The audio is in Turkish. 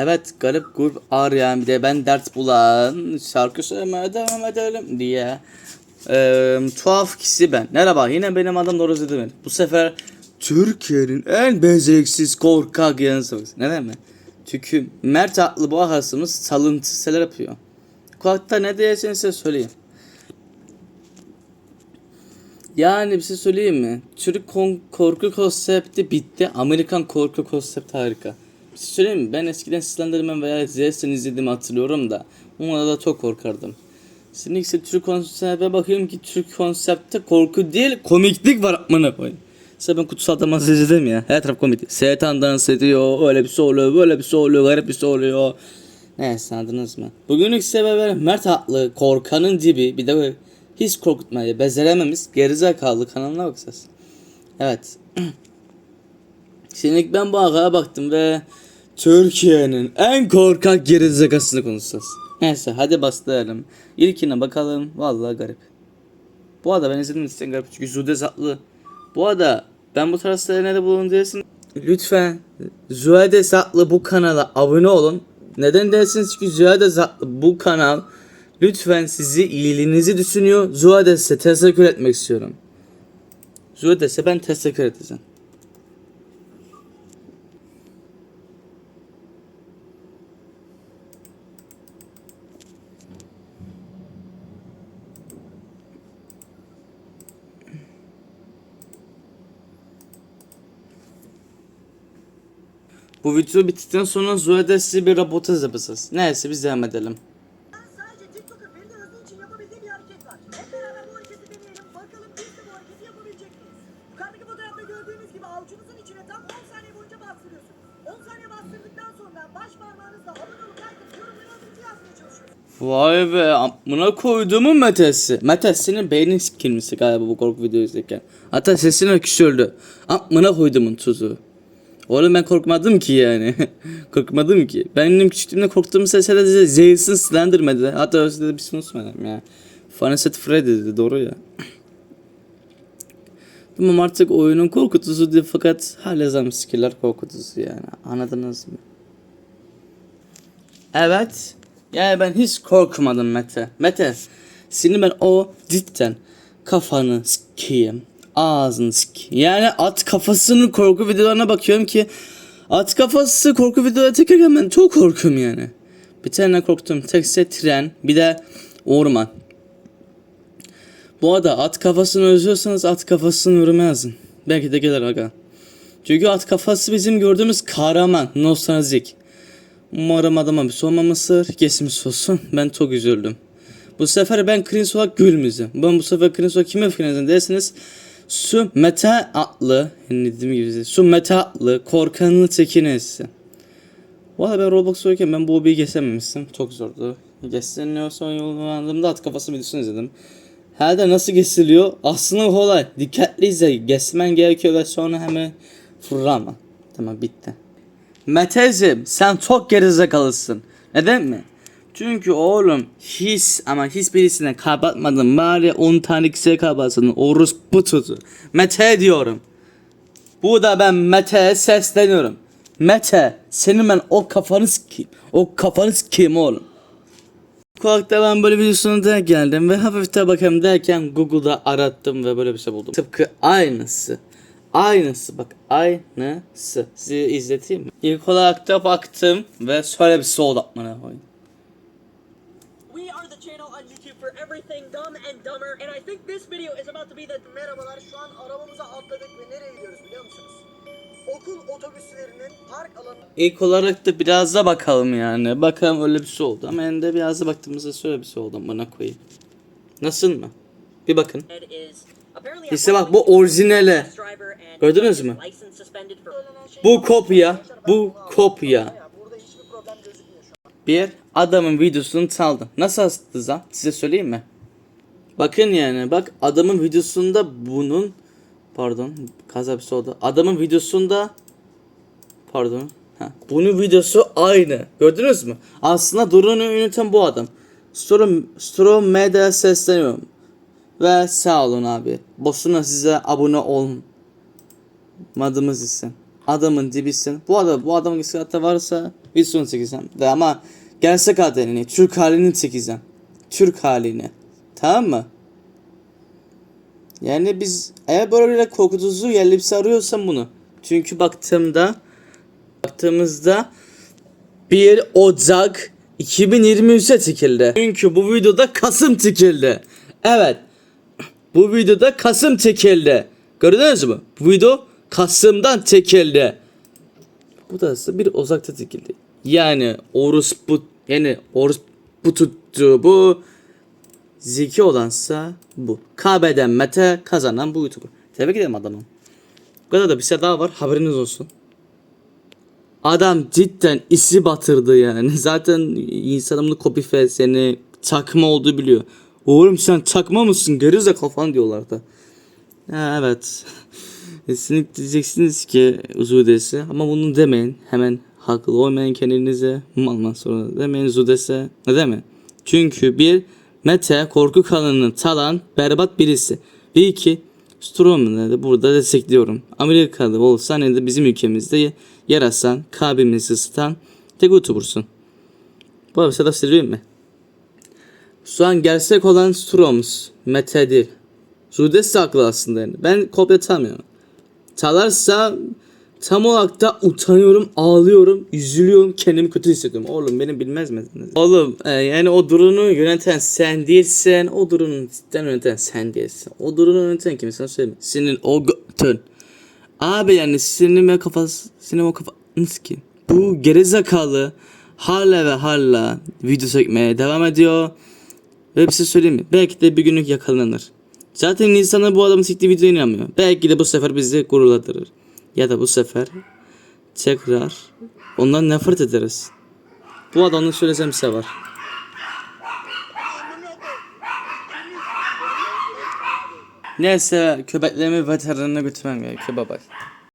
Evet garip grup arayan bir de ben dert bulan şarkı söylemeye devam edelim diye. Ee, tuhaf kişi ben. Merhaba yine benim adım Doruz Özdemir. Bu sefer Türkiye'nin en beceriksiz korkak yanısınız. Neden mi? Çünkü Mert adlı bu ahasımız salıntı şeyler yapıyor. Kulakta ne diyeceğini size söyleyeyim. Yani bir şey söyleyeyim mi? Türk korku konsepti bitti. Amerikan korku konsepti harika. Şey söyleyeyim mi? Ben eskiden Slenderman veya Zeus'ın izlediğimi hatırlıyorum da. Ona da çok korkardım. Şimdi ise Türk konsepte bakıyorum ki Türk konsepte korku değil komiklik var amına koyayım. Mesela ben kutsal damas izledim ya. Her taraf komik. Şeytan dans ediyor. Öyle bir şey oluyor. Böyle bir şey oluyor. Garip bir şey oluyor. Neyse anladınız mı? Bugünlük sebebi Mert Atlı korkanın dibi bir de hiç korkutmayı becerememiz gerizekalı kanalına bakacağız. Evet. Şimdi ben bu ağaya baktım ve Türkiye'nin en korkak gerizekasını konuşacağız. Neyse hadi başlayalım. İlkine bakalım. Vallahi garip. Bu arada ben izledim için garip çünkü Zude Zatlı. Bu arada ben bu tarz nerede bulunduğum diyorsun. Lütfen Zühade Zatlı bu kanala abone olun. Neden dersiniz çünkü Zühade Zatlı bu kanal lütfen sizi iyiliğinizi düşünüyor. Zühade size teşekkür etmek istiyorum. Zühade size ben teşekkür edeceğim. Bu video bittikten sonra Zühade size bir röportaj yapacağız. Neyse biz devam edelim. Ben sadece TikTok'un Feride Özlü için yapabildiği bir hareket var. Hep beraber bu hareketi deneyelim. Bakalım biz de bu hareketi yapabilecek miyiz? Yukarıdaki fotoğrafta gördüğünüz gibi avucunuzun içine tam 10 saniye boyunca bastırıyorsunuz. 10 saniye bastırdıktan sonra baş parmağınızla abone olup like atıp yorumları adınızı yazmaya çalışıyorsunuz. Vay be amına koyduğumun Metes'i. Metes senin beynin sikilmişti galiba bu korku videoyu izlerken. Hatta sesini öksürdü. Amına koyduğumun tuzu. Oğlum ben korkmadım ki yani. korkmadım ki. Benim küçüklüğümde korktuğum sesler de Zeus'ın Slenderman'di. Hatta öyle de bir şey unutmadım ya. Fanaset Freddy dedi doğru ya. Tamam artık oyunun korkutucu değil fakat hala zam skiller korkutucu yani. Anladınız mı? Evet. Yani ben hiç korkmadım Mete. Mete. Seni ben o cidden kafanı sikeyim. Ağzını sikeyim. Yani at kafasının korku videolarına bakıyorum ki at kafası korku videoları çekerken ben çok korkuyorum yani. Bir tane korktum. Tekse tren. Bir de orman. Bu arada at kafasını özlüyorsanız at kafasını yoruma yazın. Belki de gelir aga. Çünkü at kafası bizim gördüğümüz kahraman. Nostaljik. Umarım adama bir şey olmamıştır. Geçmiş olsun. Ben çok üzüldüm. Bu sefer ben cringe olarak gülmeyeceğim. Ben bu sefer cringe olarak kime cringe derseniz su meta yani dediğim gibi su meta adlı korkanlı çekinesi. Valla ben Roblox oynarken ben bu hobiyi geçememiştim. Çok zordu. Geçseniyor son yollandığımda at kafası videosunu izledim. Herhalde nasıl geçiliyor? Aslında kolay. Dikkatli izle. Geçmen gerekiyor ve sonra hemen fırlama. Tamam bitti. Metezim sen çok gerizekalısın. Neden mi? Çünkü oğlum his ama his birisine kapatmadın bari 10 tane kişiye kapatsın. Orospu tutu. Mete diyorum. Bu da ben Mete'ye sesleniyorum. Mete senin ben o kafanı sikeyim. O kafanı sikeyim oğlum. Kulakta ben böyle videosuna denk geldim ve hafifte bakayım derken Google'da arattım ve böyle bir şey buldum. Tıpkı aynısı. Aynısı bak aynısı. Sizi izleteyim mi? İlk olarak da baktım ve şöyle bir şey oldu aklıma koyayım. We are the channel on YouTube for everything dumb and dumber and I think this video is about to be the... Merhabalar şu an arabamıza atladık ve nereye gidiyoruz biliyor musunuz? Okul otobüslerinin park alanı... İlk olarak da biraz da bakalım yani. Bakalım öyle bir şey oldu ama en de biraz da baktığımızda şöyle bir şey oldu bana koyayım. Nasıl mı? Bir bakın. İşte bak bu orijinali. Gördünüz mü? Bu kopya. Bu kopya. Bir adamın videosunu çaldı. Nasıl astınız ha? Size söyleyeyim mi? Bakın yani bak adamın videosunda bunun pardon kaza bir oldu. Adamın videosunda pardon ha, bunun videosu aynı. Gördünüz mü? Aslında durunu yöneten bu adam. Strom Strom Media sesleniyorum. Ve sağ olun abi. Boşuna size abone olmadığımız için. adamın dibisin. Bu adam bu adamın iskalatta varsa videosunu çekeceğim. De ama gerçek halini, Türk halini çekeceğim. Türk halini. Tamam mı? Yani biz eğer böyle korkutucu yerlipsi arıyorsam bunu. Çünkü baktığımda baktığımızda 1 Ocak 2023'e çekildi. Çünkü bu videoda Kasım çekildi. Evet. Bu videoda Kasım çekildi. Gördünüz mü? Bu video Kasım'dan çekildi. Bu da bir Ocak'ta çekildi. Yani Orus bu yani Orus bu tuttu bu zeki olansa bu. Kaybeden Mete kazanan bu YouTuber. Tebrik ederim adamım. Bu kadar da bir şey daha var haberiniz olsun. Adam cidden isi batırdı yani. Zaten insanın bunu copy seni çakma olduğu biliyor. Oğlum sen çakma mısın? Gerize kafan diyorlardı. Ha, evet. Kesinlikle diyeceksiniz ki Zudesi ama bunu demeyin. Hemen haklı olmayın kendinize. Malman sonra demeyin Zudese. Ne deme? Çünkü bir Mete korku kanalını talan berbat birisi. Bir iki Strowman'ı da burada destekliyorum. Amerikalı olsa ne de bizim ülkemizde yer asan, kalbimizi ısıtan tek youtubersun. Bu arada sana söyleyeyim mi? Şu an gerçek olan Stroms, Mete değil. Zudes de haklı aslında yani. Ben kopya çalmıyorum. Çalarsa tam olarak da utanıyorum, ağlıyorum, üzülüyorum, kendimi kötü hissediyorum. Oğlum beni bilmez miydiniz? Oğlum e, yani o durunu yöneten sen değilsen, o durunu cidden yöneten sen değilsin. O durunu yöneten kim? Sana söyleyeyim. Senin o götün. Abi yani senin ve kafası, senin o kafanız ki. Bu gerizekalı hala ve hala video çekmeye devam ediyor. Ve bir şey söyleyeyim mi? Belki de bir günlük yakalanır. Zaten insanlar bu adamın siktiği videoya inanmıyor. Belki de bu sefer bizi gururlandırır. Ya da bu sefer tekrar ondan nefret ederiz. Bu adamın söyleyeceğim şey var. Neyse köpeklerimi veterine götürmem gerekiyor. Bye bye.